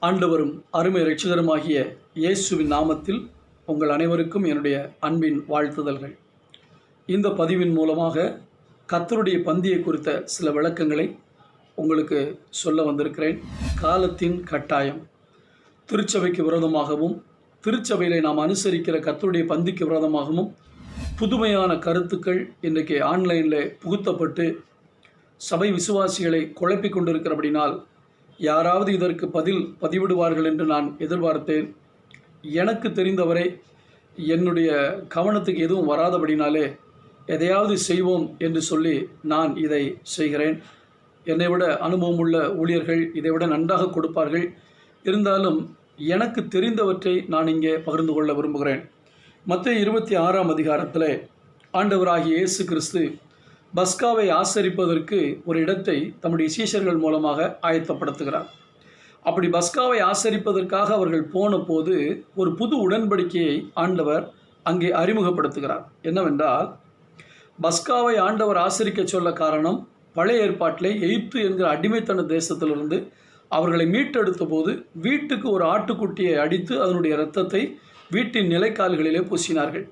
ஆண்டவரும் அருமை ரட்சிதருமாகிய இயேசுவின் நாமத்தில் உங்கள் அனைவருக்கும் என்னுடைய அன்பின் வாழ்த்துதல்கள். இந்த பதிவின் மூலமாக கத்தருடைய பந்தியை குறித்த சில விளக்கங்களை உங்களுக்கு சொல்ல வந்திருக்கிறேன். காலத்தின் கட்டாயம். திருச்சபைக்கு விரோதமாகவும் திருச்சபையில் நாம் அனுசரிக்கிற கத்தருடைய பந்திக்கு விரோதமாகவும் புதுமையான கருத்துக்கள் இன்றைக்கு ஆன்லைனில் புகுத்தப்பட்டு சபை விசுவாசிகளை குழப்பிக் கொண்டிருக்கிறபடினால் யாராவது இதற்கு பதில் பதிவிடுவார்கள் என்று நான் எதிர்பார்த்தேன். எனக்கு தெரிந்தவரை என்னுடைய கவனத்துக்கு எதுவும் வராதபடினாலே எதையாவது செய்வோம் என்று சொல்லி நான் இதை செய்கிறேன். என்னை விட அனுபவம் உள்ள ஊழியர்கள் இதை விட நன்றாக கொடுப்பார்கள். இருந்தாலும் எனக்கு தெரிந்தவற்றை நான் இங்கே பகிர்ந்து கொள்ள விரும்புகிறேன். மற்ற இருபத்தி ஆறாம் அதிகாரத்தில் ஆண்டவராகிய இயேசு கிறிஸ்து பஸ்காவை ஆசரிப்பதற்கு ஒரு இடத்தை தம்முடைய சீஷர்கள் மூலமாக ஆயத்தப்படுத்துகிறார். அப்படி பஸ்காவை ஆசரிப்பதற்காக அவர்கள் போன போது ஒரு புது உடன்படிக்கையை ஆண்டவர் அங்கே அறிமுகப்படுத்துகிறார். என்னவென்றால் பஸ்காவை ஆண்டவர் ஆசரிக்க சொல்ல காரணம் பழைய ஏற்பாட்டிலே எகிப்து என்கிற அடிமைத்தன தேசத்திலிருந்து அவர்களை மீட்டெடுத்த போது வீட்டுக்கு ஒரு ஆட்டுக்குட்டியை அடித்து அதனுடைய இரத்தத்தை வீட்டின் நிலைக்கால்களிலே பூசினார்கள்.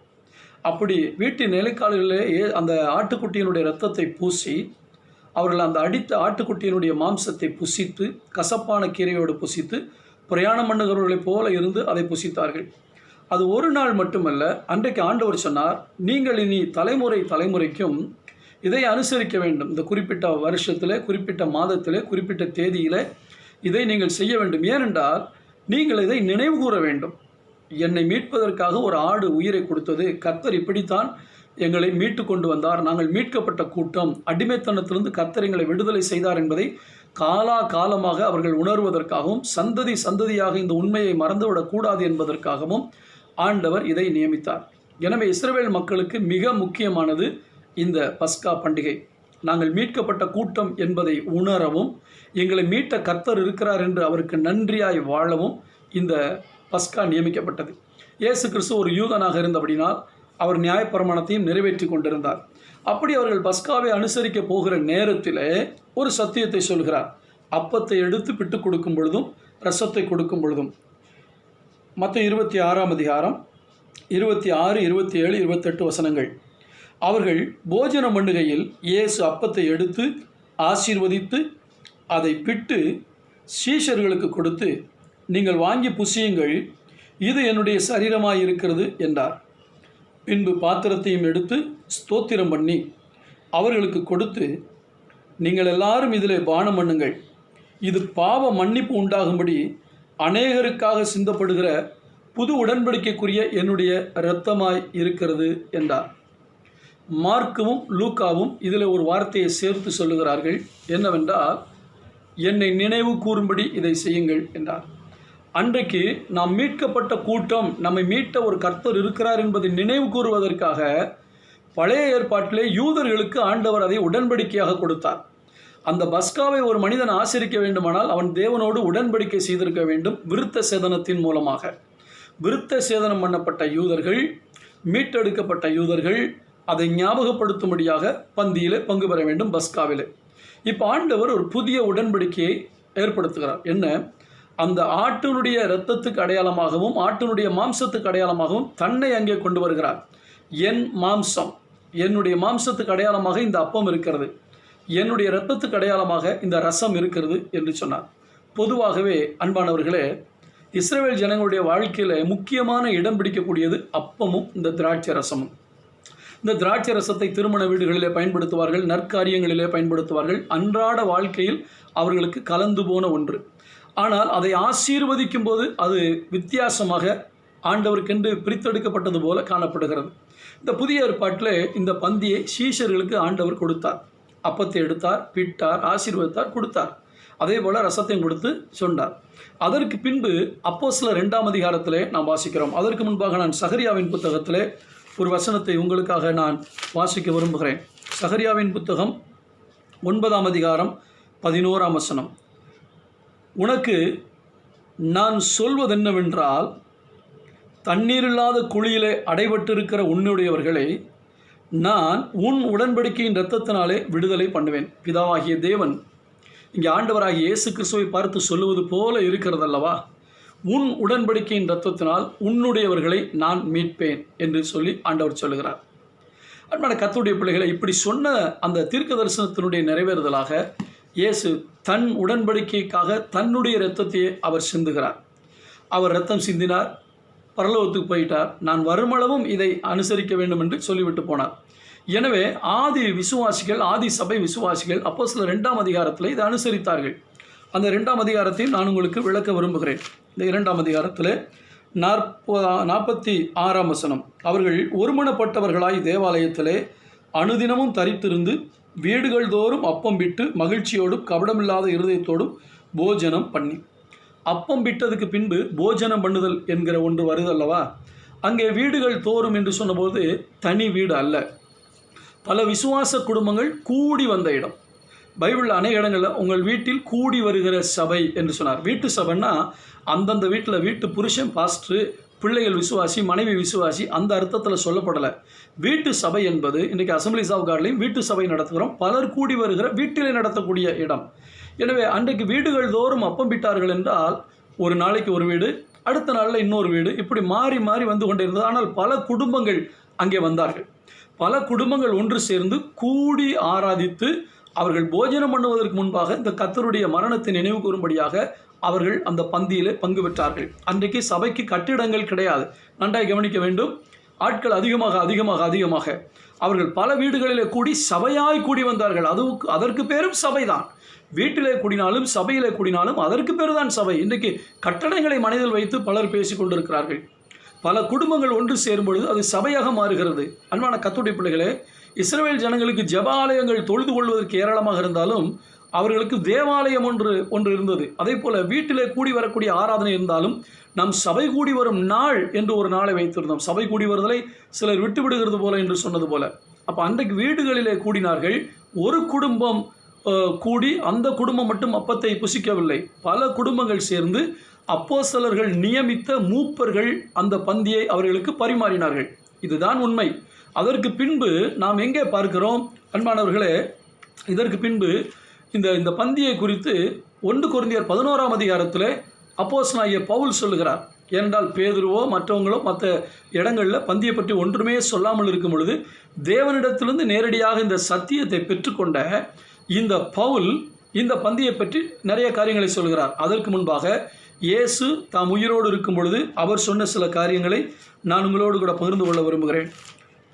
அப்படி வீட்டின் நிலைக்கால்களிலே ஏ- அந்த ஆட்டுக்குட்டியினுடைய இரத்தத்தை பூசி அவர்கள் அந்த அடித்த ஆட்டுக்குட்டியினுடைய மாம்சத்தை புசித்து கசப்பான கீரையோடு புசித்து பிரயாணம் பண்ணுகிறவர்களைப் போல இருந்து அதை புசித்தார்கள். அது ஒரு நாள் மட்டுமல்ல அன்றைக்கு ஆண்டவர் சொன்னார் நீங்கள் இனி தலைமுறை தலைமுறைக்கும் இதை அனுசரிக்க வேண்டும். இந்த குறிப்பிட்ட வருஷத்தில் குறிப்பிட்ட மாதத்தில் குறிப்பிட்ட தேதியில் இதை நீங்கள் செய்ய வேண்டும். ஏனென்றால் நீங்கள் இதை நினைவு கூற வேண்டும். என்னை மீட்பதற்காக ஒரு ஆடு உயிரை கொடுத்தது. கத்தர் இப்படித்தான் எங்களை மீட்டு கொண்டு வந்தார். நாங்கள் மீட்கப்பட்ட கூட்டம் அடிமைத்தனத்திலிருந்து கத்தர் எங்களை விடுதலை செய்தார் என்பதை காலா காலமாக அவர்கள் உணர்வதற்காகவும் சந்ததி சந்ததியாக இந்த உண்மையை மறந்துவிடக்கூடாது என்பதற்காகவும் ஆண்டவர் இதை நியமித்தார். எனவே இஸ்ரேல் மக்களுக்கு மிக முக்கியமானது இந்த பஸ்கா பண்டிகை. நாங்கள் மீட்கப்பட்ட கூட்டம் என்பதை உணரவும் எங்களை மீட்ட கர்த்தர் இருக்கிறார் என்று அவருக்கு நன்றியாய் வாழவும் இந்த பஸ்கா நியமிக்கப்பட்டது. இயேசு கிறிஸ்து ஒரு யூதனாக இருந்தபடினால் அவர் நியாயப்பிரமாணத்தையும் நிறைவேற்றி கொண்டிருந்தார். அப்படி அவர்கள் பஸ்காவை அனுசரிக்க போகிற நேரத்திலே ஒரு சத்தியத்தை சொல்கிறார். அப்பத்தை எடுத்து பிட்டு கொடுக்கும் பொழுதும் ரசத்தை கொடுக்கும் பொழுதும். மற்ற இருபத்தி ஆறாம் அதிகாரம் இருபத்தி ஆறு இருபத்தி ஏழு இருபத்தெட்டு வசனங்கள். அவர்கள் போஜன பண்ணுகையில் இயேசு அப்பத்தை எடுத்து ஆசீர்வதித்து அதை பிட்டு சீஷர்களுக்கு கொடுத்து நீங்கள் வாங்கி புசியுங்கள் இது என்னுடைய சரீரமாய் இருக்கிறது என்றார். பின்பு பாத்திரத்தையும் எடுத்து ஸ்தோத்திரம் பண்ணி அவர்களுக்கு கொடுத்து நீங்கள் எல்லாரும் இதில் பானம் பண்ணுங்கள். இது பாவ மன்னிப்பு உண்டாகும்படி அநேகருக்காக சிந்தப்படுகிற புது உடன்படிக்கைக்குரிய என்னுடைய இரத்தமாய் இருக்கிறது என்றார். மார்க்கவும் லூக்காவும் இதில் ஒரு வார்த்தையை சேர்த்து சொல்லுகிறார்கள். என்னவென்றால் என்னை நினைவு கூறும்படி இதை செய்யுங்கள் என்றார். அன்றைக்கு நாம் மீட்கப்பட்ட கூட்டம் நம்மை மீட்ட ஒரு கர்த்தர் இருக்கிறார் என்பதை நினைவு கூறுவதற்காக பழைய ஏற்பாட்டிலே யூதர்களுக்கு ஆண்டவர் அதை உடன்படிக்கையாக கொடுத்தார். அந்த பஸ்காவை ஒரு மனிதன் ஆசரிக்க வேண்டுமானால் அவன் தேவனோடு உடன்படிக்கை செய்திருக்க வேண்டும் விருத்த சேதனத்தின் மூலமாக. விருத்த சேதனம் பண்ணப்பட்ட யூதர்கள் மீட்டெடுக்கப்பட்ட யூதர்கள் அதை ஞாபகப்படுத்தும்படியாக பந்தியிலே பங்கு பெற வேண்டும் பஸ்காவிலே. இப்போ ஆண்டவர் ஒரு புதிய உடன்படிக்கையை ஏற்படுத்துகிறார். என்ன? அந்த ஆட்டினுடைய இரத்தத்துக்கு அடையாளமாகவும் ஆட்டினுடைய மாம்சத்துக்கு அடையாளமாகவும் தன்னை அங்கே கொண்டு வருகிறார். என் மாம்சம் என்னுடைய மாம்சத்துக்கு அடையாளமாக இந்த அப்பம் இருக்கிறது. என்னுடைய இரத்தத்துக்கு அடையாளமாக இந்த ரசம் இருக்கிறது என்று சொன்னார். பொதுவாகவே அன்பானவர்களே இஸ்ரேல் ஜனங்களுடைய வாழ்க்கையில் முக்கியமான இடம் பிடிக்கக்கூடியது அப்பமும் இந்த திராட்சை ரசமும். இந்த திராட்சை ரசத்தை திருமண வீடுகளிலே பயன்படுத்துவார்கள் நற்காரியங்களிலே பயன்படுத்துவார்கள். அன்றாட வாழ்க்கையில் அவர்களுக்கு கலந்து போன ஒன்று. ஆனால் அதை ஆசீர்வதிக்கும் போது அது வித்தியாசமாக ஆண்டவருக்கென்று பிரித்தெடுக்கப்பட்டது போல காணப்படுகிறது. இந்த புதிய ஏற்பாட்டில் இந்த பந்தியை சீஷர்களுக்கு ஆண்டவர் கொடுத்தார். அப்பத்தை எடுத்தார் பிட்டார் ஆசீர்வதித்தார் கொடுத்தார். அதே போல் ரசத்தையும் கொடுத்து சொன்னார். அதற்கு பின்பு அப்போ சில ரெண்டாம் அதிகாரத்திலே நாம் வாசிக்கிறோம். அதற்கு முன்பாக நான் சகரியாவின் புத்தகத்திலே ஒரு வசனத்தை உங்களுக்காக நான் வாசிக்க விரும்புகிறேன். சகரியாவின் புத்தகம் ஒன்பதாம் அதிகாரம் பதினோராம் வசனம். உனக்கு நான் சொல்வதென்னவென்றால் தண்ணீரில்லாத குழியிலே அடைபட்டிருக்கிற உன்னுடையவர்களை நான் உன் உடன்படிக்கையின் இரத்தத்தினாலே விடுதலை பண்ணுவேன். பிதாவாகிய தேவன் இங்கே ஆண்டவராகிய இயேசு கிறிஸ்துவை பார்த்து சொல்லுவது போல இருக்கிறதல்லவா? உன் உடன்படிக்கையின் ரத்தத்தினால் உன்னுடையவர்களை நான் மீட்பேன் என்று சொல்லி ஆண்டவர் சொல்லுகிறார். அன்பான கத்துடைய பிள்ளைகளை இப்படி சொன்ன அந்த தீர்க்க தரிசனத்தினுடைய நிறைவேறுதலாக இயேசு தன் உடன்படிக்கைக்காக தன்னுடைய இரத்தத்தையே அவர் சிந்துகிறார். அவர் ரத்தம் சிந்தினார் பரலோகத்துக்கு போயிட்டார். நான் வருமளவும் இதை அனுசரிக்க வேண்டும் என்று சொல்லிவிட்டு போனார். எனவே ஆதி விசுவாசிகள் ஆதி சபை விசுவாசிகள் அப்போ சில ரெண்டாம் அதிகாரத்தில் இதை அனுசரித்தார்கள். அந்த ரெண்டாம் அதிகாரத்தையும் நான் உங்களுக்கு விளக்க விரும்புகிறேன். இந்த இரண்டாம் அதிகாரத்தில் நாற்பதா நாற்பத்தி ஆறாம் வசனம். அவர்கள் ஒருமணப்பட்டவர்களாய் தேவாலயத்திலே அனுதினமும் தரித்திருந்து வீடுகள் தோறும் அப்பம் விட்டு மகிழ்ச்சியோடும் கபடமில்லாத இருதயத்தோடும் போஜனம் பண்ணி. அப்பம் விட்டதுக்கு பின்பு போஜனம் பண்ணுதல் என்கிற ஒன்று வருதல்லவா அங்கே வீடுகள் தோறும் என்று சொன்னபோது தனி வீடு அல்ல. பல விசுவாச குடும்பங்கள் கூடி வந்த இடம். பைபிளில் அநேக இடங்களில் உங்கள் வீட்டில் கூடி வருகிற சபை என்று சொன்னார். வீட்டு சபைன்னா அந்தந்த வீட்டில் வீட்டு புருஷன் பாஸ்டரு பிள்ளைகள் விசுவாசி மனைவி விசுவாசி அந்த அர்த்தத்தில் சொல்லப்படலை. வீட்டு சபை என்பது இன்றைக்கி அசம்பிளிஸ் ஆஃப் கார்ட்லையும் வீட்டு சபை நடத்துகிறோம். பலர் கூடி வருகிற வீட்டிலே நடத்தக்கூடிய இடம். எனவே அன்றைக்கு வீடுகள் தோறும் அப்பம் விட்டார்கள் என்றால் ஒரு நாளைக்கு ஒரு வீடு அடுத்த நாளில் இன்னொரு வீடு இப்படி மாறி மாறி வந்து கொண்டே இருந்தது ஆனால் பல குடும்பங்கள் அங்கே வந்தார்கள். பல குடும்பங்கள் ஒன்று சேர்ந்து கூடி ஆராதித்து அவர்கள் போஜனம் பண்ணுவதற்கு முன்பாக இந்த கத்தருடைய மரணத்தை நினைவு கூறும்படியாக அவர்கள் அந்த பந்தியில் பங்கு பெற்றார்கள். அன்றைக்கு சபைக்கு கட்டிடங்கள் கிடையாது. நன்றாய் கவனிக்க வேண்டும். ஆட்கள் அதிகமாக அதிகமாக அதிகமாக. அவர்கள் பல வீடுகளிலே கூடி சபையாய் கூடி வந்தார்கள். அதுவுக்கு அதற்கு பேரும் சபைதான். வீட்டிலே கூடினாலும் சபையிலே கூடினாலும் அதற்கு பேர் தான் சபை. இன்றைக்கு கட்டடங்களை மனதில் வைத்து பலர் பேசிக் கொண்டிருக்கிறார்கள். பல குடும்பங்கள் ஒன்று சேரும் பொழுது அது சபையாக மாறுகிறது. அன்பான கத்துடைய பிள்ளைகளே இஸ்ரேல் ஜனங்களுக்கு ஜபாலயங்கள் தொழுது கொள்வதற்கு ஏராளமாக இருந்தாலும் அவர்களுக்கு தேவாலயம் ஒன்று ஒன்று இருந்தது. அதே போல் வீட்டிலே கூடி வரக்கூடிய ஆராதனை இருந்தாலும் நம் சபை கூடி வரும் நாள் என்று ஒரு நாளை வைத்திருந்தோம். சபை கூடி வருதலை சிலர் விட்டு விடுகிறது போல என்று சொன்னது போல. அப்போ அன்றைக்கு வீடுகளிலே கூடினார்கள். ஒரு குடும்பம் கூடி அந்த குடும்பம் மட்டும் அப்பத்தை புசிக்கவில்லை. பல குடும்பங்கள் சேர்ந்து அப்போஸ்தலர்கள் நியமித்த மூப்பர்கள் அந்த பந்தியை அவர்களுக்கு பரிமாறினார்கள். இதுதான் உண்மை. அதற்கு பின்பு நாம் எங்கே பார்க்கிறோம்? அன்பானவர்களே இதற்கு பின்பு இந்த இந்த பந்தியை குறித்து ஒன்று குருந்தியர் பதினோராம் அதிகாரத்தில் அப்போஸ்தலனாகிய பவுல் சொல்லுகிறார். ஏனென்றால் பேதுருவோ மற்றவங்களோ மற்ற இடங்களில் பந்தியை பற்றி ஒன்றுமே சொல்லாமல் இருக்கும் பொழுது தேவனிடத்திலிருந்து நேரடியாக இந்த சத்தியத்தை பெற்றுக்கொண்ட இந்த பவுல் இந்த பந்தியை பற்றி நிறைய காரியங்களை சொல்கிறார். அதற்கு முன்பாக இயேசு தாம் உயிரோடு இருக்கும் பொழுது அவர் சொன்ன சில காரியங்களை நான் உங்களோடு கூட பகிர்ந்து கொள்ள விரும்புகிறேன்.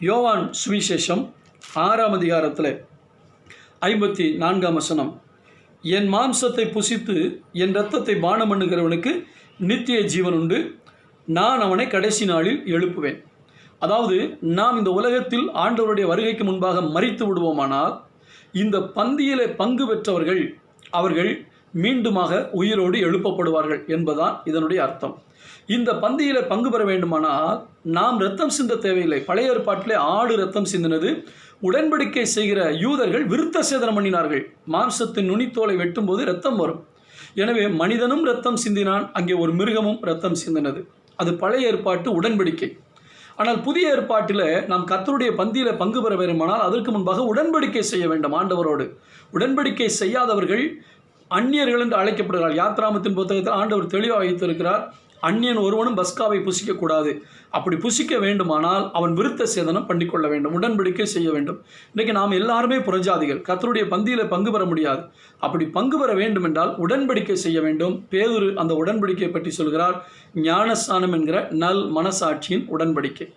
யோவான் சுவிசேஷம் ஆறாம் அதிகாரத்தில் ஐம்பத்தி நான்காம் வசனம். என் மாம்சத்தை புசித்து என் இரத்தத்தை பானம் பண்ணுகிறவனுக்கு நித்திய ஜீவன் உண்டு. நான் அவனை கடைசி நாளில் எழுப்புவேன். அதாவது நாம் இந்த உலகத்தில் ஆண்டவருடைய வருகைக்கு முன்பாக மறித்து விடுவோமானால் இந்த பந்தியிலே பங்கு பெற்றவர்கள் அவர்கள் மீண்டுமாக உயிரோடு எழுப்பப்படுவார்கள் என்பதான் இதனுடைய அர்த்தம். இந்த பந்தியில் பங்கு பெற வேண்டுமானால் நாம் ரத்தம் சிந்த தேவையில்லை. பழைய ஏற்பாட்டிலே ஆடு ரத்தம் சிந்தினது. உடன்படிக்கை செய்கிற யூதர்கள் விருத்த சேதனம் பண்ணினார்கள். மாம்சத்தின் நுனித்தோலை வெட்டும்போது ரத்தம் வரும். எனவே மனிதனும் ரத்தம் சிந்தினான். அங்கே ஒரு மிருகமும் ரத்தம் சிந்தினது. அது பழைய ஏற்பாட்டு உடன்படிக்கை. ஆனால் புதிய ஏற்பாட்டில் நாம் கத்தருடைய பந்தியில் பங்கு பெற வேண்டுமானால் அதற்கு முன்பாக உடன்படிக்கை செய்ய வேண்டும் ஆண்டவரோடு. உடன்படிக்கை செய்யாதவர்கள் அந்நியர்கள் என்று அழைக்கப்படுகிறார். யாத்ராமத்தின் புத்தகத்தில் ஆண்டவர் தெளிவாக வைத்திருக்கிறார். அந்நியன் ஒருவனும் பஸ்காவை புசிக்கக்கூடாது. அப்படி புசிக்க வேண்டுமானால் அவன் விருத்த சேதனம் பண்ணிக்கொள்ள வேண்டும். உடன்படிக்கை செய்ய வேண்டும். இன்றைக்கி நாம் எல்லாருமே புறஜாதிகள். கத்தருடைய பந்தியில் பங்கு பெற முடியாது. அப்படி பங்கு பெற வேண்டும் என்றால் உடன்படிக்கை செய்ய வேண்டும். பேதுரு அந்த உடன்படிக்கை பற்றி சொல்கிறார். ஞானஸ்தானம் என்கிற நல் மனசாட்சியின் உடன்படிக்கை.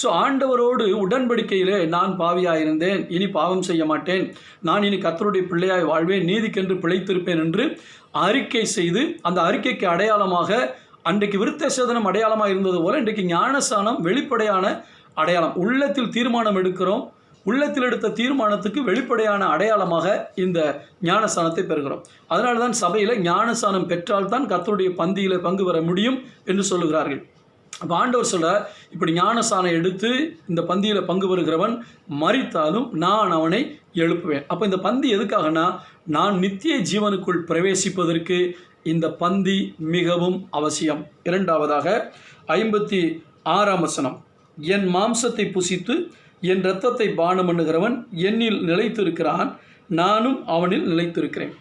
ஸோ ஆண்டவரோடு உடன்படிக்கையிலே நான் பாவியாயிருந்தேன். இனி பாவம் செய்ய மாட்டேன். நான் இனி கத்தருடைய பிள்ளையாய் வாழ்வேன். நீதிக்கென்று பிழைத்திருப்பேன் என்று அறிக்கை செய்து அந்த அறிக்கைக்கு அடையாளமாக அன்றைக்கு விருத்த சேதனம் அடையாளமாக இருந்தது போல இன்றைக்கு ஞானசானம் வெளிப்படையான அடையாளம். உள்ளத்தில் தீர்மானம் எடுக்கிறோம். உள்ளத்தில் எடுத்த தீர்மானத்துக்கு வெளிப்படையான அடையாளமாக இந்த ஞானஸ்தானத்தை பெறுகிறோம். அதனால தான் சபையில் ஞானஸ்தானம் பெற்றால்தான் கத்தருடைய பந்தியில் பங்கு பெற முடியும் என்று சொல்லுகிறார்கள். அப்போ ஆண்டவர் சொல்ல இப்படி ஞானசானம் எடுத்து இந்த பந்தியில் பங்கு பெறுகிறவன் மறித்தாலும் நான் அவனை எழுப்புவேன். அப்போ இந்த பந்தி எதுக்காகனா நான் நித்திய ஜீவனுக்குள் பிரவேசிப்பதற்கு இந்த பந்தி மிகவும் அவசியம். இரண்டாவதாக ஐம்பத்தி ஆறாம் வசனம் என் மாம்சத்தை புசித்து என் இரத்தத்தை பானம் பண்ணுகிறவன் என்னில் நிலைத்திருக்கிறான் நானும் அவனில் நிலைத்திருக்கிறேன்.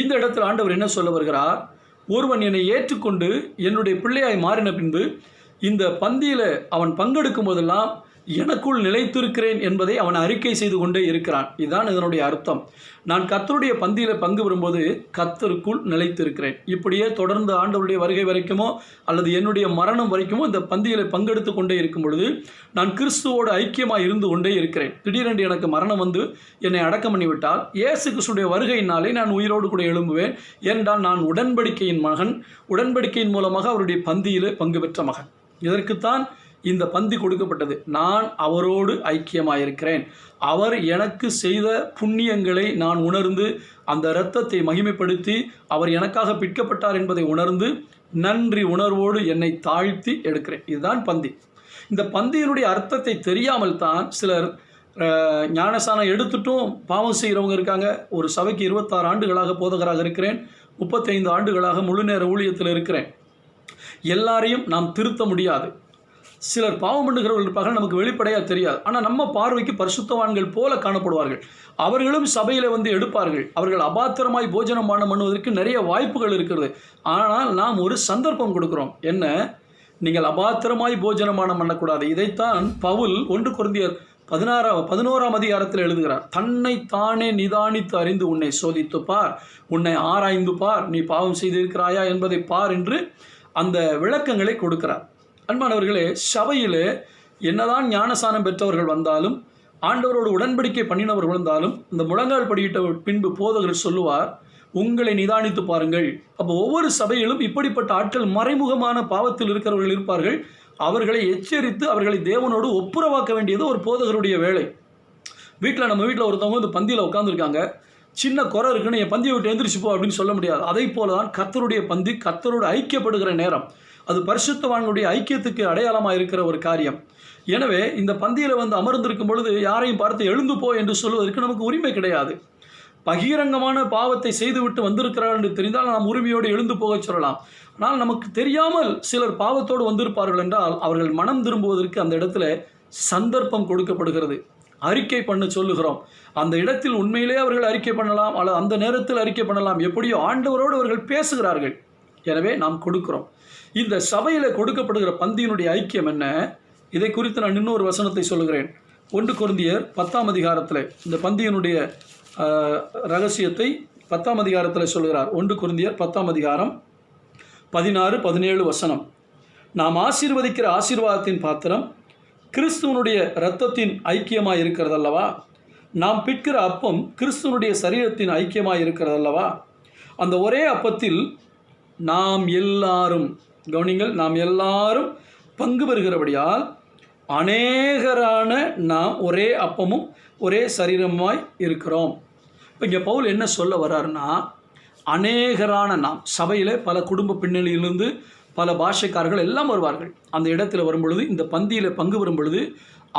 இந்த இடத்தில் ஆண்டவர் என்ன சொல்ல வருகிறார்? ஒருவன் என்னை ஏற்றுக்கொண்டு என்னுடைய பிள்ளையாய் மாறின பின்பு இந்த பந்தியில் அவன் பங்கெடுக்கும் போதெல்லாம் எனக்குள் நிலைத்திருக்கிறேன் என்பதை அவன் அறிக்கை செய்து கொண்டே இருக்கிறான். இதுதான் இதனுடைய அர்த்தம். நான் கத்தருடைய பந்தியில் பங்கு பெறும்போது கத்தருக்குள் நிலைத்திருக்கிறேன். இப்படியே தொடர்ந்து ஆண்டவருடைய வருகை வரைக்குமோ அல்லது என்னுடைய மரணம் வரைக்குமோ இந்த பந்தியில் பங்கெடுத்து கொண்டே இருக்கும் பொழுது நான் கிறிஸ்துவோடு ஐக்கியமாக இருந்து கொண்டே இருக்கிறேன். திடீரென்று எனக்கு மரணம் வந்து என்னை அடக்கம் பண்ணிவிட்டால் இயேசு கிறிஸ்துடைய வருகையினாலே நான் உயிரோடு கூட எழும்புவேன். ஏனென்றால் நான் உடன்படிக்கையின் மகன். உடன்படிக்கையின் மூலமாக அவருடைய பந்தியில் பங்கு பெற்ற மகன். இதற்குத்தான் இந்த பந்தி கொடுக்கப்பட்டது. நான் அவரோடு ஐக்கியமாயிருக்கிறேன். அவர் எனக்கு செய்த புண்ணியங்களை நான் உணர்ந்து அந்த இரத்தத்தை மகிமைப்படுத்தி அவர் எனக்காக பிற்கப்பட்டார் என்பதை உணர்ந்து நன்றி உணர்வோடு என்னை தாழ்த்தி எடுக்கிறேன். இதுதான் பந்தி. இந்த பந்தியினுடைய அர்த்தத்தை தெரியாமல் தான் சிலர் ஞானசானம் எடுத்துட்டும் பாவம் செய்கிறவங்க இருக்காங்க. ஒரு சபைக்கு இருபத்தாறு ஆண்டுகளாக போதகராக இருக்கிறேன். முப்பத்தைந்து ஆண்டுகளாக முழு நேர ஊழியத்தில் இருக்கிறேன். எல்லாரையும் நாம் திருத்த முடியாது. சிலர் பாவம் பண்ணுகிறவர்கள் இருப்பார்கள் நமக்கு வெளிப்படையாக தெரியாது. ஆனால் நம்ம பார்வைக்கு பரிசுத்தவான்கள் போல காணப்படுவார்கள். அவர்களும் சபையில் வந்து எடுப்பார்கள். அவர்கள் அபாத்திரமாய் போஜனம் பானம் பண்ணுவதற்கு நிறைய வாய்ப்புகள் இருக்கிறது. ஆனால் நாம் ஒரு சந்தர்ப்பம் கொடுக்குறோம். என்ன? நீங்கள் அபாத்திரமாய் போஜனமானம் பண்ணக்கூடாது. இதைத்தான் பவுல் ஒன்று குருந்தியர் பதினாறாம் பதினோராம் அதிகாரத்தில் எழுதுகிறார். தன்னை தானே நிதானித்து அறிந்து உன்னை சோதித்து பார் உன்னை ஆராய்ந்து பார் நீ பாவம் செய்திருக்கிறாயா என்பதை பார் என்று அந்த விளக்கங்களை கொடுக்கிறார். அன்பானவர்களே சபையில் என்னதான் ஞானசானம் பெற்றவர்கள் வந்தாலும் ஆண்டவரோடு உடன்படிக்கை பண்ணினவர்கள் வந்தாலும் இந்த முழங்கால் படியிட்ட பின்பு போதகர் சொல்லுவார் உங்களை நிதானித்து பாருங்கள். அப்போ ஒவ்வொரு சபையிலும் இப்படிப்பட்ட ஆட்கள் மறைமுகமான பாவத்தில் இருக்கிறவர்கள் இருப்பார்கள். அவர்களை எச்சரித்து அவர்களை தேவனோடு ஒப்புரவாக்க வேண்டியது ஒரு போதகருடைய வேலை. வீட்டில் நம்ம வீட்டில் ஒருத்தவங்க வந்து பந்தியில் உட்காந்துருக்காங்க சின்ன குறை இருக்குன்னு என் பந்தியை விட்டு எந்திரிச்சு போ அப்படின்னு சொல்ல முடியாது. அதே போல தான் கத்தருடைய பந்தி கத்தரோடு ஐக்கியப்படுகிற நேரம். அது பரிசுத்தவான்களுடைய ஐக்கியத்துக்கு அடையாளமாக இருக்கிற ஒரு காரியம். எனவே இந்த பந்தியில் வந்து அமர்ந்திருக்கும் பொழுது யாரையும் பார்த்து எழுந்து போ என்று சொல்வதற்கு நமக்கு உரிமை கிடையாது. பகிரங்கமான பாவத்தை செய்துவிட்டு வந்திருக்கிறார்கள் என்று தெரிந்தால் நாம் உரிமையோடு எழுந்து போகச் சொல்லலாம். ஆனால் நமக்கு தெரியாமல் சிலர் பாவத்தோடு வந்திருப்பார்கள் என்றால் அவர்கள் மனம் திரும்புவதற்கு அந்த இடத்துல சந்தர்ப்பம் கொடுக்கப்படுகிறது. அறிக்கை பண்ண சொல்லுகிறோம். அந்த இடத்தில் உண்மையிலே அவர்கள் அறிக்கை பண்ணலாம் அல்லது அந்த நேரத்தில் அறிக்கை பண்ணலாம். எப்படியோ ஆண்டவரோடு அவர்கள் பேசுகிறார்கள். எனவே நாம் கொடுக்கிறோம். இந்த சபையில் கொடுக்கப்படுகிற பந்தியினுடைய ஐக்கியம் என்ன? இதை குறித்து நான் இன்னொரு வசனத்தை சொல்லுகிறேன். ஒன்று குருந்தியர் பத்தாம் அதிகாரத்தில் இந்த பந்தியினுடைய ரகசியத்தை பத்தாம் அதிகாரத்தில் சொல்கிறார். ஒன்று குருந்தியர் பத்தாம் அதிகாரம் பதினாறு பதினேழு வசனம். நாம் ஆசீர்வதிக்கிற ஆசீர்வாதத்தின் பாத்திரம் கிறிஸ்துவனுடைய இரத்தத்தின் ஐக்கியமாக இருக்கிறதல்லவா? நாம் பிற்கிற அப்பம் கிறிஸ்துவனுடைய சரீரத்தின் ஐக்கியமாக இருக்கிறதல்லவா? அந்த ஒரே அப்பத்தில் நாம் எல்லாரும் கவனிங்கள் நாம் எல்லாரும் பங்கு பெறுகிறபடியால் அநேகரான நாம் ஒரே அப்பமும் ஒரே சரீரமாய் இருக்கிறோம். இப்போ இங்கே பவுல் என்ன சொல்ல வர்றாருன்னா அநேகரான நாம் சபையில் பல குடும்ப பின்னணியிலிருந்து பல பாஷைக்காரர்கள் எல்லாம் வருவார்கள். அந்த இடத்துல வரும்பொழுது இந்த பந்தியில் பங்கு வரும் பொழுது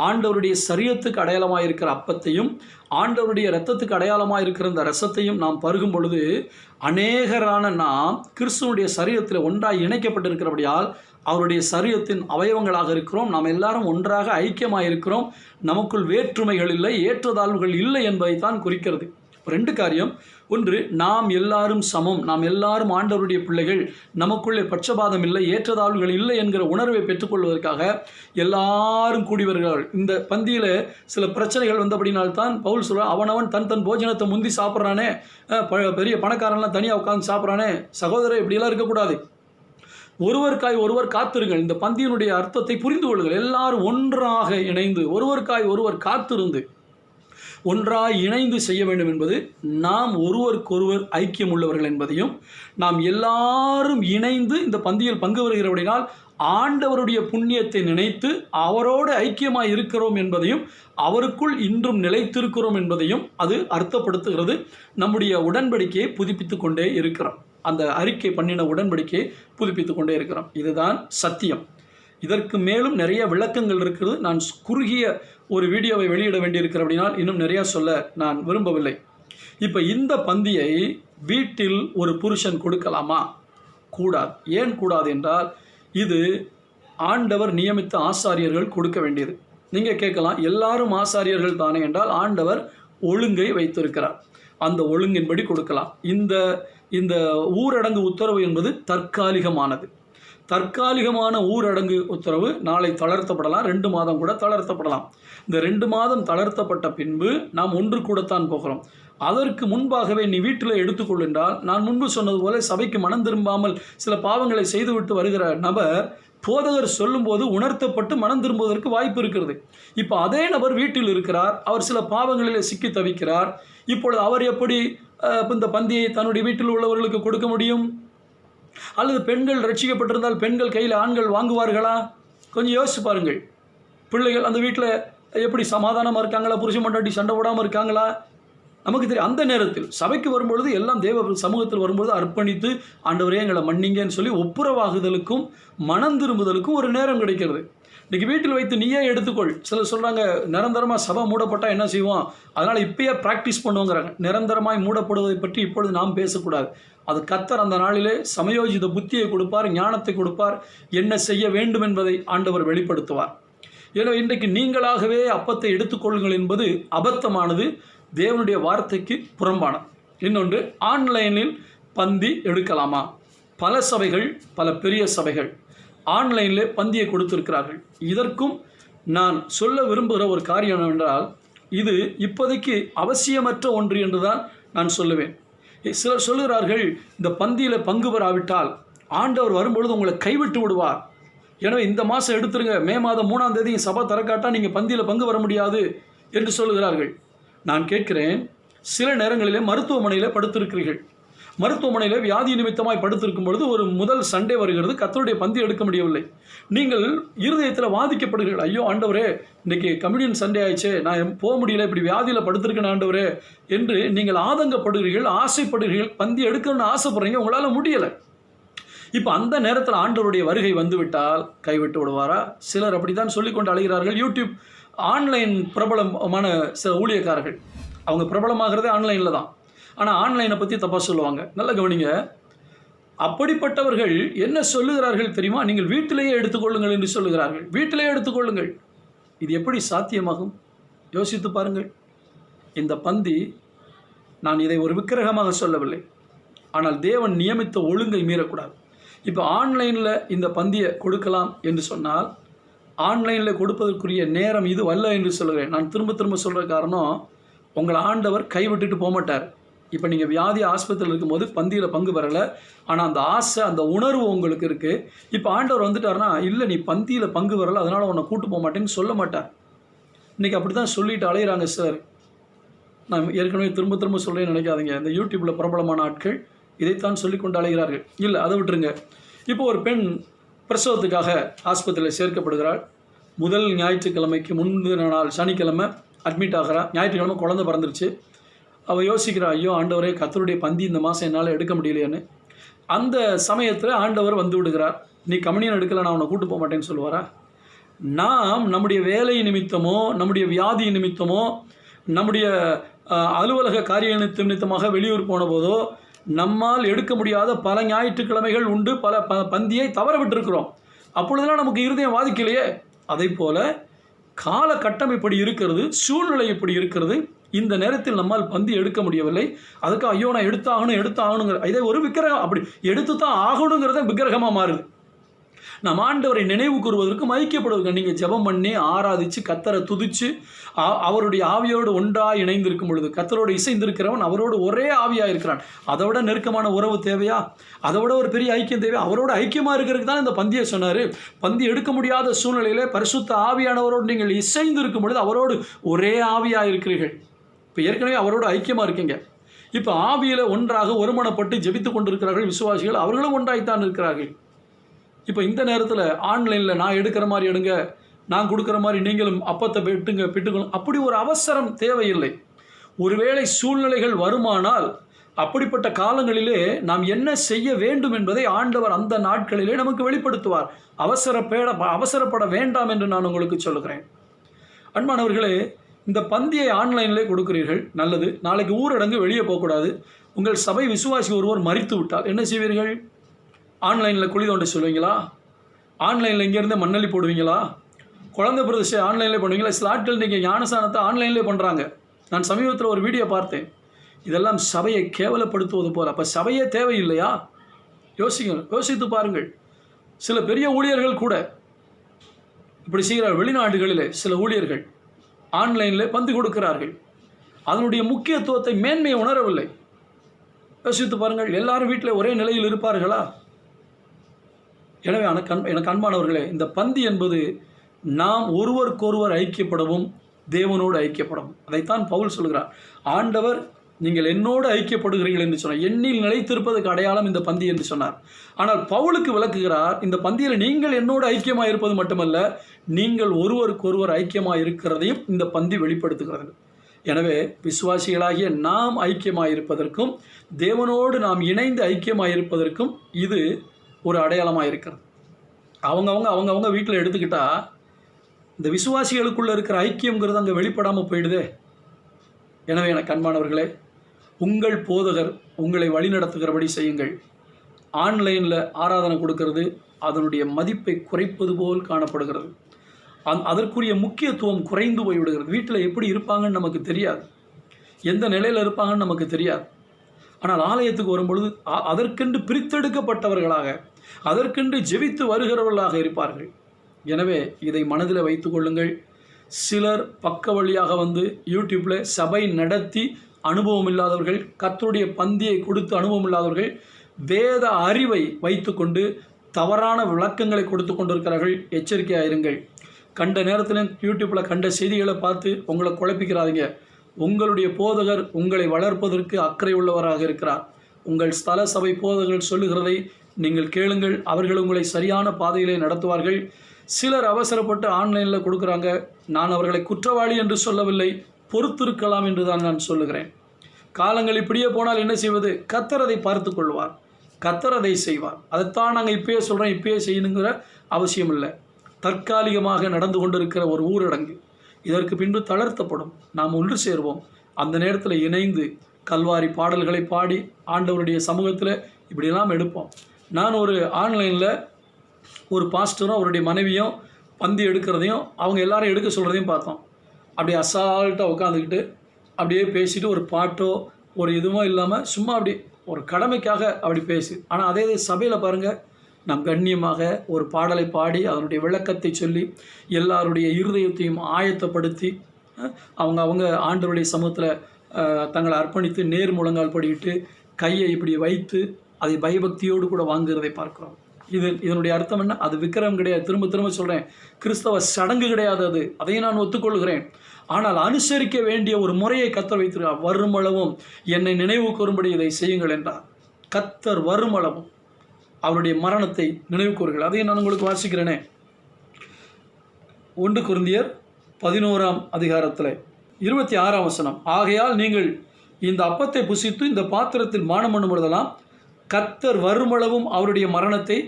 ஆண்டவருடைய சரீரத்துக்கு அடையாளமாக இருக்கிற அப்பத்தையும் ஆண்டவருடைய இரத்தத்துக்கு அடையாளமாக இருக்கிற அந்த ரசத்தையும் நாம் பருகும் பொழுது அநேகரான நாம் கிறிஸ்துவனுடைய சரீரத்தில் ஒன்றாக இணைக்கப்பட்டிருக்கிறபடியால் அவருடைய சரீரத்தின் அவயவங்களாக இருக்கிறோம். நாம் எல்லாரும் ஒன்றாக ஐக்கியமாக இருக்கிறோம் நமக்குள் வேற்றுமைகள் இல்லை ஏற்றதாழ்வுகள் இல்லை என்பதைத்தான் குறிக்கிறது. ரெண்டு காரியம் ஒன்று நாம் எல்லாரும் சமம். நாம் எல்லாரும் ஆண்டவருடைய பிள்ளைகள். நமக்குள்ளே பட்சபாதம் இல்லை ஏற்றதாழ்வுகள் இல்லை என்கிற உணர்வை பெற்றுக்கொள்வதற்காக எல்லாரும் கூடி வருகிறார்கள் இந்த பந்தியில் சில பிரச்சனைகள் வந்தபடினால்தான் பவுல் சொல்கிறார் அவனவன் தன் தன் போஜனத்தை முந்தி சாப்பிட்றானே. ப- பெரிய பணக்காரன்லாம் தனியாக உட்காந்து சாப்பிட்றானே. சகோதரர் இப்படியெல்லாம் இருக்கக்கூடாது. ஒருவருக்காய் ஒருவர் காத்திருங்கள். இந்த பந்தியினுடைய அர்த்தத்தை புரிந்து கொள்ளுங்கள். எல்லாரும் ஒன்றாக இணைந்து ஒருவருக்காய் ஒருவர் காத்திருந்து ஒன்றாய் இணைந்து செய்ய வேண்டும் என்பது நாம் ஒருவருக்கொருவர் ஐக்கியம் உள்ளவர்கள் என்பதையும் நாம் எல்லாரும் இணைந்து இந்த பந்தியில் பங்கு வருகிறபடினால் ஆண்டவருடைய புண்ணியத்தை நினைத்து அவரோடு ஐக்கியமாக இருக்கிறோம் என்பதையும் அவருக்குள் இன்றும் நிலைத்திருக்கிறோம் என்பதையும் அது அர்த்தப்படுத்துகிறது. நம்முடைய உடன்படிக்கையை புதுப்பித்து கொண்டே இருக்கிறோம். அந்த அறிக்கை பண்ணின உடன்படிக்கையை புதுப்பித்து கொண்டே இருக்கிறோம். இதுதான் சத்தியம். இதற்கு மேலும் நிறைய விளக்கங்கள் இருக்கிறது. நான் குறுகிய ஒரு வீடியோவை வெளியிட வேண்டியிருக்கிற அப்படின்னால் இன்னும் நிறையா சொல்ல நான் விரும்பவில்லை. இப்போ இந்த பந்தியை வீட்டில் ஒரு புருஷன் கொடுக்கலாமா? கூடாது. ஏன் கூடாது என்றால் இது ஆண்டவர் நியமித்த ஆசாரியர்கள் கொடுக்க வேண்டியது. நீங்கள் கேட்கலாம் எல்லாரும் ஆசாரியர்கள் தானே என்றால் ஆண்டவர் ஒழுங்கை வைத்திருக்கிறார். அந்த ஒழுங்கின்படி கொடுக்கலாம். இந்த இந்த ஊரடங்கு உத்தரவு என்பது தற்காலிகமானது. தற்காலிகமான ஊரடங்கு உத்தரவு நாளை தளர்த்தப்படலாம். ரெண்டு மாதம் கூட தளர்த்தப்படலாம். இந்த ரெண்டு மாதம் தளர்த்தப்பட்ட பின்பு நாம் ஒன்று கூடத்தான் போகிறோம். அதற்கு முன்பாகவே நீ வீட்டில் எடுத்துக்கொள்ளுன்றால் நான் முன்பு சொன்னது போல சபைக்கு மனம் திரும்பாமல் சில பாவங்களை செய்துவிட்டு வருகிற நபர் போதகர் சொல்லும்போது உணர்த்தப்பட்டு மனம் திரும்புவதற்கு வாய்ப்பு இருக்கிறது. இப்போ அதே நபர் வீட்டில் இருக்கிறார். அவர் சில பாவங்களிலே சிக்கி தவிக்கிறார். இப்பொழுது அவர் எப்படி இந்த பந்தியை தன்னுடைய வீட்டில் உள்ளவர்களுக்கு கொடுக்க முடியும்? அல்லது பெண்கள் ரட்சிக்கப்பட்டிருந்தால் பெண்கள் கையில் ஆண்கள் வாங்குவார்களா? கொஞ்சம் யோசிச்சு பாருங்கள். பிள்ளைகள் அந்த வீட்டில் எப்படி சமாதானமாக இருக்காங்களா? புருஷன் மண்டாட்டி சண்டை போடாமல் இருக்காங்களா? நமக்கு தெரியும் அந்த நேரத்தில் சபைக்கு வரும்பொழுது எல்லாம் தேவ சமூகத்தில் வரும்பொழுது அர்ப்பணித்து ஆண்டவரே எங்களை மன்னிங்கன்னு சொல்லி ஒப்புரவாகுதலுக்கும் மனம் திரும்புதலுக்கும் ஒரு நேரம் கிடைக்கிறது. இன்றைக்கி வீட்டில் வைத்து நீயே எடுத்துக்கொள். சிலர் சொல்கிறாங்க நிரந்தரமாக சபை மூடப்பட்டால் என்ன செய்வோம்? அதனால் இப்பயே ப்ராக்டிஸ் பண்ணுவோங்கிறாங்க. நிரந்தரமாய் மூடப்படுவதை பற்றி இப்பொழுது நாம் பேசக்கூடாது. அது கத்தர் அந்த நாளிலே சமயோஜித புத்தியை கொடுப்பார் ஞானத்தை கொடுப்பார். என்ன செய்ய வேண்டும் என்பதை ஆண்டவர் வெளிப்படுத்துவார். எனவே இன்றைக்கு நீங்களாகவே அப்பத்தை எடுத்துக்கொள்ளுங்கள் என்பது அபத்தமானது. தேவனுடைய வார்த்தைக்கு புறம்பான. இன்னொன்று ஆன்லைனில் பந்தி எடுக்கலாமா? பல சபைகள் பல பெரிய சபைகள் ஆன்லைனில் பந்தியை கொடுத்திருக்கிறார்கள். இதற்கும் நான் சொல்ல விரும்புகிற ஒரு காரியம் என்னவென்றால் இது இப்போதைக்கு அவசியமற்ற ஒன்று என்று தான் நான் சொல்லுவேன். சிலர் சொல்லுகிறார்கள் இந்த பந்தியில் பங்கு பெறாவிட்டால் ஆண்டவர் வரும்பொழுது உங்களை கைவிட்டு விடுவார். எனவே இந்த மாதம் எடுத்துருங்க. மே மாதம் மூணாம் தேதி சபை தரக்காட்டால் நீங்கள் பந்தியில் பங்கு வர முடியாது என்று சொல்லுகிறார்கள். நான் கேட்கிறேன் சில நேரங்களிலே மருத்துவமனையில் படுத்திருக்கிறீர்கள். மருத்துவமனையில் வியாதி நிமித்தமாய் படுத்திருக்கும் பொழுது ஒரு முதல் சண்டே வருகிறது கத்தருடைய பந்தி எடுக்க முடியவில்லை. நீங்கள் இருதயத்தில் வாதிக்கப்படுகிறீர்கள். ஐயோ ஆண்டவரே இன்றைக்கி கம்யூனியன் சண்டே ஆயிடுச்சே நான் போக முடியல இப்படி வியாதியில் படுத்திருக்கேன் ஆண்டவரே என்று நீங்கள் ஆதங்கப்படுகிறீர்கள் ஆசைப்படுகிறீர்கள் பந்தி எடுக்கணும்னு ஆசைப்படுறீங்க உங்களால் முடியலை. இப்போ அந்த நேரத்தில் ஆண்டவருடைய வருகை வந்துவிட்டால் கைவிட்டு விடுவாரா? சிலர் அப்படித்தான் சொல்லிக்கொண்டு அழைகிறார்கள் யூடியூப் ஆன்லைன் பிரபலமான சில ஊழியக்காரர்கள். அவங்க பிரபலமாகிறதே ஆன்லைனில் தான். ஆனால் ஆன்லைனை பற்றி தப்பாக சொல்லுவாங்க. நல்ல கவனிங்க. அப்படிப்பட்டவர்கள் என்ன சொல்லுகிறார்கள் தெரியுமா? நீங்கள் வீட்டிலேயே எடுத்துக்கொள்ளுங்கள் என்று சொல்லுகிறார்கள். வீட்டிலேயே எடுத்துக்கொள்ளுங்கள். இது எப்படி சாத்தியமாகும்? யோசித்து பாருங்கள். இந்த பந்தி நான் இதை ஒரு விக்கிரகமாக சொல்லவில்லை. ஆனால் தேவன் நியமித்த ஒழுங்கை மீறக்கூடாது. இப்போ ஆன்லைனில் இந்த பந்தியை கொடுக்கலாம் என்று சொன்னால் ஆன்லைனில் கொடுப்பதற்குரிய நேரம் இது அல்ல என்று சொல்கிறேன் நான் திரும்ப திரும்ப சொல்கிற காரணம் உங்களை ஆண்டவர் கைவிட்டுட்டு போக மாட்டார் இப்போ நீங்கள் வியாதி ஆஸ்பத்திரியில் இருக்கும்போது பந்தியில் பங்கு பெறலை. ஆனால் அந்த ஆசை அந்த உணர்வு உங்களுக்கு இருக்குது இப்போ ஆண்டவர் வந்துட்டார்னா இல்லை நீ பந்தியில் பங்கு வரலை அதனால் உன்னை கூட்டு போக மாட்டேன்னு சொல்ல மாட்டார். இன்றைக்கி அப்படி தான் சொல்லிட்டு அலையிறாங்க சார் நான் ஏற்கனவே திரும்ப திரும்ப சொல்ல நினைக்காதீங்க. இந்த யூடியூப்பில் பிரபலமான ஆட்கள் இதைத்தான் சொல்லி கொண்டு அலைகிறார்கள். இல்லை அதை விட்டுருங்க. இப்போ ஒரு பெண் பிரசவத்துக்காக ஆஸ்பத்திரியில் சேர்க்கப்படுகிறாள். முதல் ஞாயிற்றுக்கிழமைக்கு முந்தின நாள் சனிக்கிழமை அட்மிட் ஆகிறா. ஞாயிற்றுக்கிழமை குழந்தை பிறந்துருச்சு. அவள் யோசிக்கிறா ஐயோ ஆண்டவரே கத்தருடைய பந்தி இந்த மாதம் என்னால் எடுக்க முடியலையான்னு. அந்த சமயத்தில் ஆண்டவர் வந்து விடுகிறார். நீ கம்யூனியன் எடுக்கல நான் உன்னை கூட்டு போக மாட்டேன்னு சொல்லுவாரா? நாம் நம்முடைய வேலை நிமித்தமோ நம்முடைய வியாதி நிமித்தமோ நம்முடைய அலுவலக காரிய நிமித்தமாக வெளியூர் போன போதோ நம்மால் எடுக்க முடியாத பல ஞாயிற்றுக்கிழமைகள் உண்டு பல ப பந்தியை தவற விட்டிருக்கிறோம் அப்பொழுதெல்லாம் நமக்கு இருதயம் வாதிக்கலையே? அதே போல கால கட்டம் இப்படி இருக்கிறது சூழ்நிலை இப்படி இருக்கிறது. இந்த நேரத்தில் நம்மால் பந்தி எடுக்க முடியவில்லை. அதுக்கு ஐயோ நான் எடுத்தாகணும் எடுத்தாகணுங்கிற இதை ஒரு விக்கிரகம் அப்படி எடுத்து தான் ஆகணுங்கிறத விக்கிரகமாக மாறுது. நம் ஆண்டவரை நினைவு கூறுவதற்கும் ஐக்கியப்படுவதற்கு நீங்கள் ஜெபம் பண்ணி ஆராதித்து கத்தரை துதித்து அவருடைய ஆவியோடு ஒன்றாக இணைந்திருக்கும் பொழுது கத்தரோடு இசைந்திருக்கிறவன் அவரோடு ஒரே ஆவியாக இருக்கிறான். அதை விட நெருக்கமான உறவு தேவையா? அதை விட ஒரு பெரிய ஐக்கியம் தேவையா? அவரோட ஐக்கியமாக இருக்கிறதுக்கு தான் இந்த பந்தியை சொன்னார். பந்தி எடுக்க முடியாத சூழ்நிலையிலே பரிசுத்த ஆவியானவரோடு நீங்கள் இசைந்து இருக்கும் பொழுது அவரோடு ஒரே ஆவியாக இருக்கிறீர்கள். இப்போ ஏற்கனவே அவரோடு ஐக்கியமாக இருக்கீங்க. இப்போ ஆவியில் ஒன்றாக ஒருமனப்பட்டு ஜெபித்து கொண்டிருக்கிறார்கள் விசுவாசிகள். அவர்களும் ஒன்றாய்த்தான் இருக்கிறார்கள். இப்போ இந்த நேரத்தில் ஆன்லைனில் நான் எடுக்கிற மாதிரி எடுங்க நான் கொடுக்குற மாதிரி நீங்களும் அப்பத்தை பெட்டுங்க பெட்டுக்கணும் அப்படி ஒரு அவசரம் தேவையில்லை. ஒருவேளை சூழ்நிலைகள் வருமானால் அப்படிப்பட்ட காலங்களிலே நாம் என்ன செய்ய வேண்டும் என்பதை ஆண்டவர் அந்த நாட்களிலே நமக்கு வெளிப்படுத்துவார். அவசரப்பேட அவசரப்பட வேண்டாம் என்று நான் உங்களுக்கு சொல்லுகிறேன். அன்பானவர்களே இந்த பந்தியை ஆன்லைனிலே கொடுக்கிறீர்கள் நல்லது. நாளைக்கு ஊரடங்கு வெளியே போகக்கூடாது. உங்கள் சபை விசுவாசி ஒருவர் மறித்து விட்டால் என்ன செய்வீர்கள்? ஆன்லைனில் குழி தோண்ட சொல்லுவீங்களா? ஆன்லைனில் இங்கேருந்து மண்ணள்ளி போடுவீங்களா? குழந்தை பிரதிஷ்டை ஆன்லைனில் பண்ணுவீங்களா? ஸ்லாட்டில் நீங்கள் ஞானசானத்தை ஆன்லைன்லேயே பண்ணுறாங்க நான் சமீபத்தில் ஒரு வீடியோ பார்த்தேன். இதெல்லாம் சபையை கேவலப்படுத்துவது போல். அப்போ சபையே தேவையில்லையா? யோசிங்க யோசித்து பாருங்கள். சில பெரிய ஊழியர்கள் கூட இப்படி செய்கிற வெளிநாடுகளிலே சில ஊழியர்கள் ஆன்லைனில் பந்து கொடுக்கிறார்கள். அதனுடைய முக்கியத்துவத்தை மேன்மையை உணரவில்லை. யோசித்து பாருங்கள் எல்லாரும் வீட்டில் ஒரே நிலையில் இருப்பார்களா? எனவே அன்ப எனக்கு அன்பானவர்களே இந்த பந்தி என்பது நாம் ஒருவருக்கொருவர் ஐக்கியப்படவும் தேவனோடு ஐக்கியப்படவும். அதைத்தான் பவுல் சொல்கிறார். ஆண்டவர் நீங்கள் என்னோடு ஐக்கியப்படுகிறீர்கள் என்று சொன்னார். எண்ணில் நிலைத்திருப்பதற்கு அடையாளம் இந்த பந்தி என்று சொன்னார். ஆனால் பவுலுக்கு விளக்குகிறார் இந்த பந்தியில் நீங்கள் என்னோடு ஐக்கியமாக இருப்பது மட்டுமல்ல நீங்கள் ஒருவருக்கொருவர் ஐக்கியமாக இருக்கிறதையும் இந்த பந்தி வெளிப்படுத்துகிறது. எனவே விசுவாசிகளாகிய நாம் ஐக்கியமாக இருப்பதற்கும் தேவனோடு நாம் இணைந்து ஐக்கியமாக இருப்பதற்கும் இது ஒரு அடையாளமாக இருக்கிறது. அவங்கவுங்க அவங்கவுங்க வீட்டில் எடுத்துக்கிட்டா இந்த விசுவாசிகளுக்குள்ளே இருக்கிற ஐக்கியங்கிறது அங்கே வெளிப்படாமல் போயிடுதே. எனவே எனக்கு அன்பானவர்களே உங்கள் போதகர் உங்களை வழிநடத்துகிறபடி செய்யுங்கள். ஆன்லைனில் ஆராதனை கொடுக்கறது அதனுடைய மதிப்பை குறைப்பது போல் காணப்படுகிறது. அந் அதற்குரிய முக்கியத்துவம் குறைந்து போய்விடுகிறது. வீட்டில் எப்படி இருப்பாங்கன்னு நமக்கு தெரியாது. எந்த நிலையில் இருப்பாங்கன்னு நமக்கு தெரியாது. ஆனால் ஆலயத்துக்கு வரும்பொழுது அதற்கென்று பிரித்தெடுக்கப்பட்டவர்களாக அதற்கென்று ஜெபித்து வருகிறவர்களாக இருப்பார்கள். எனவே இதை மனதில் வைத்து கொள்ளுங்கள். சிலர் பக்க வழியாக வந்து யூடியூப்பில் சபை நடத்தி அனுபவம் இல்லாதவர்கள் கத்தருடைய பந்தியை கொடுத்து அனுபவம் இல்லாதவர்கள் வேத அறிவை வைத்துக்கொண்டு தவறான விளக்கங்களை கொடுத்து கொண்டிருக்கிறார்கள். எச்சரிக்கையாக இருங்கள் கண்ட நேரத்தில் யூடியூப்பில் கண்ட செய்திகளை பார்த்து உங்களை குழப்பிக்கிறாதீங்க உங்களுடைய போதகர் உங்களை வளர்ப்பதற்கு அக்கறை உள்ளவராக இருக்கிறார். உங்கள் ஸ்தல சபை போதகர்கள் சொல்லுகிறதை நீங்கள் கேளுங்கள். அவர்கள் உங்களை சரியான பாதையிலே நடத்துவார்கள். சிலர் அவசரப்பட்டு ஆன்லைனில் கொடுக்குறாங்க. நான் அவர்களை குற்றவாளி என்று சொல்லவில்லை. பொறுத்திருக்கலாம் என்று தான் நான் சொல்லுகிறேன். காலங்கள் இப்படியே போனால் என்ன செய்வது? கத்தரதை பார்த்து கொள்வார். கத்தரதை செய்வார். அதைத்தான் நாங்கள் இப்பயே சொல்கிறோம் இப்பயே செய்யணுங்கிற அவசியம் இல்லை தற்காலிகமாக நடந்து கொண்டிருக்கிற ஒரு ஊரடங்கு. இதற்கு பின்பு தளர்த்தப்படும். நாம் ஒன்று சேர்வோம். அந்த நேரத்தில் இணைந்து கல்வாரி பாடல்களை பாடி ஆண்டவருடைய சமூகத்தில் இப்படியெல்லாம் எடுப்போம். நான் ஒரு ஆன்லைனில் ஒரு பாஸ்டரும் அவருடைய மனைவியும் பந்தி எடுக்கிறதையும் அவங்க எல்லாரும் எடுக்க சொல்கிறதையும் பார்த்தோம். அப்படியே அசால்ட்டாக உட்காந்துக்கிட்டு அப்படியே பேசிட்டு ஒரு பாட்டோ ஒரு இதுவோ இல்லாமல் சும்மா அப்படி ஒரு கடமைக்காக அப்படி பேசு. ஆனால் அதே சபையில் பாருங்கள் நாம் கண்ணியமாக ஒரு பாடலை பாடி அதனுடைய விளக்கத்தை சொல்லி எல்லாருடைய இருதயத்தையும் ஆயத்தப்படுத்தி அவங்க அவங்க ஆண்டவருடைய சமூகத்தில் தங்களை அர்ப்பணித்து நேர் முழங்கால் படிக்கிட்டு கையை இப்படி வைத்து அதை பயபக்தியோடு கூட வாங்குகிறதை பார்க்குறோம். இது இதனுடைய அர்த்தம் என்ன? அது விக்கிரம் கிடையாது. திரும்ப திரும்ப சொல்கிறேன் கிறிஸ்தவ சடங்கு கிடையாது அது. அதையும் நான் ஒத்துக்கொள்கிறேன். ஆனால் அனுசரிக்க வேண்டிய ஒரு முறையை கத்தர் வைத்திருக்கிறார். வருமளவும் என்னை நினைவு கூறும்படி இதை செய்யுங்கள் என்றார். கத்தர் வருமளவும். அவருடைய மரணத்தை நினைவு கூறுகள் அதையும் நான் உங்களுக்கு வாசிக்கிறேனே. ஒன்று குருந்தியர் பதினோராம் அதிகாரத்தில் இருபத்தி ஆறாம் வசனம். ஆகையால் நீங்கள் இந்த அப்பத்தை புசித்து இந்த பாத்திரத்தில் மானம் பண்ணும் பொழுதெல்லாம் கத்தர் வருமளவும் அவருடைய மரணத்தை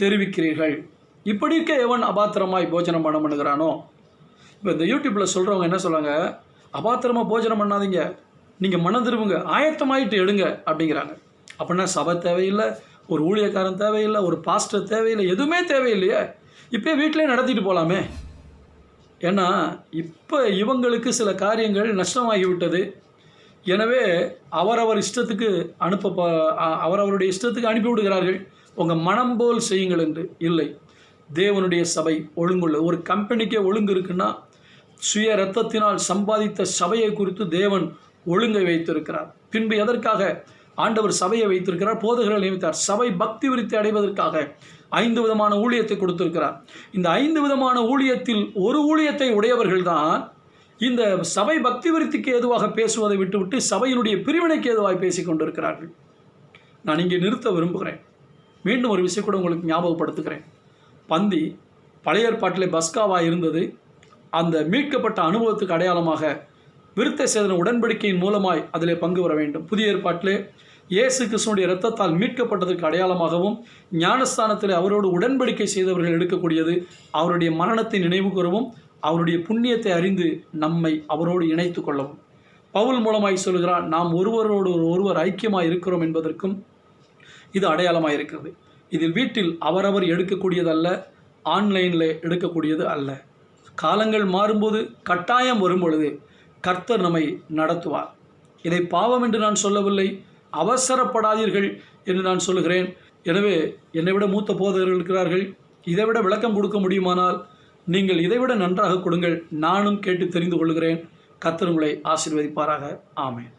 தெரிவிக்கிறீர்கள். இப்படிக்க எவன் அபாத்திரமாய் போஜனம் பண்ண பண்ணுகிறானோ? இப்போ இந்த யூடியூப்பில் சொல்கிறவங்க என்ன சொல்கிறாங்க அபாத்திரமாக போஜனம் பண்ணாதீங்க. நீங்கள் மனம் திரும்புங்க. ஆயத்தமாயிட்டு எடுங்க அப்படிங்கிறாங்க. அப்படின்னா சபை தேவையில்லை. ஒரு ஊழியக்காரன் தேவையில்லை ஒரு பாஸ்டர் தேவையில்லை எதுவுமே தேவையில்லையே. இப்போ வீட்டிலே நடத்திட்டு போகலாமே ஏன்னா இப்போ இவங்களுக்கு சில காரியங்கள் நஷ்டமாகிவிட்டது. எனவே அவரவர் இஷ்டத்துக்கு அனுப்ப அவரவருடைய இஷ்டத்துக்கு அனுப்பி விடுகிறார்கள். உங்கள் மனம் போல் செய்யுங்கள் என்று. இல்லை. தேவனுடைய சபை ஒழுங்குள்ள ஒரு கம்பெனிக்கே ஒழுங்கு இருக்குன்னா சுய ரத்தத்தினால் சம்பாதித்த சபையை குறித்து தேவன் ஒழுங்கை வைத்திருக்கிறார். பின்பு எதற்காக? ஆண்டவர் சபையை வைத்திருக்கிறார் போதகர்கள் நியமித்தார். சபை பக்தி விருத்தி அடைவதற்காக ஐந்து விதமான ஊழியத்தை கொடுத்திருக்கிறார். இந்த ஐந்து விதமான ஊழியத்தில் ஒரு ஊழியத்தை உடையவர்கள்தான் இந்த சபை பக்தி விருத்திக்கு ஏதுவாக பேசுவதை விட்டுவிட்டு சபையினுடைய பிரிவினைக்கு ஏதுவாக பேசிக் கொண்டிருக்கிறார்கள் நான் இங்கே நிறுத்த விரும்புகிறேன். மீண்டும் ஒரு விஷயம் கூட உங்களுக்கு ஞாபகப்படுத்துகிறேன். பந்தி பழைய ஏற்பாட்டிலே பஸ்காவாக இருந்தது. அந்த மீட்கப்பட்ட அனுபவத்துக்கு அடையாளமாக விருத்த சேதன உடன்படிக்கையின் மூலமாய் அதிலே பங்கு வர வேண்டும். புதிய ஏற்பாட்டிலே இயேசு கிருஷ்ணனுடைய இரத்தத்தால் மீட்கப்பட்டதற்கு அடையாளமாகவும் ஞானஸ்தானத்தில் அவரோடு உடன்படிக்கை செய்தவர்கள் எடுக்கக்கூடியது அவருடைய மரணத்தை நினைவு கூறவும் அவருடைய புண்ணியத்தை அறிந்து நம்மை அவரோடு இணைத்து கொள்ளவும். பவுல் மூலமாய் சொல்கிறார் நாம் ஒருவரோடு ஒருவர் ஐக்கியமாக இருக்கிறோம் என்பதற்கும் இது அடையாளமாக இருக்கிறது. இதில் வீட்டில் அவரவர் எடுக்கக்கூடியதல்ல ஆன்லைனில் எடுக்கக்கூடியது அல்ல. காலங்கள் மாறும்போது கட்டாயம் வரும் பொழுது கர்த்தர் நம்மை நடத்துவார். இதை பாவம் என்று நான் சொல்லவில்லை அவசரப்படாதீர்கள் என்று நான் சொல்லுகிறேன். எனவே என்னை விட மூத்த போதகர்கள் இருக்கிறார்கள். இதைவிட விளக்கம் கொடுக்க முடியுமானால் நீங்கள் இதைவிட நன்றாக கொடுங்கள். நானும் கேட்டு தெரிந்து கொள்கிறேன். கர்த்தர் உங்களை ஆசீர்வதிப்பாராக. ஆமேன்.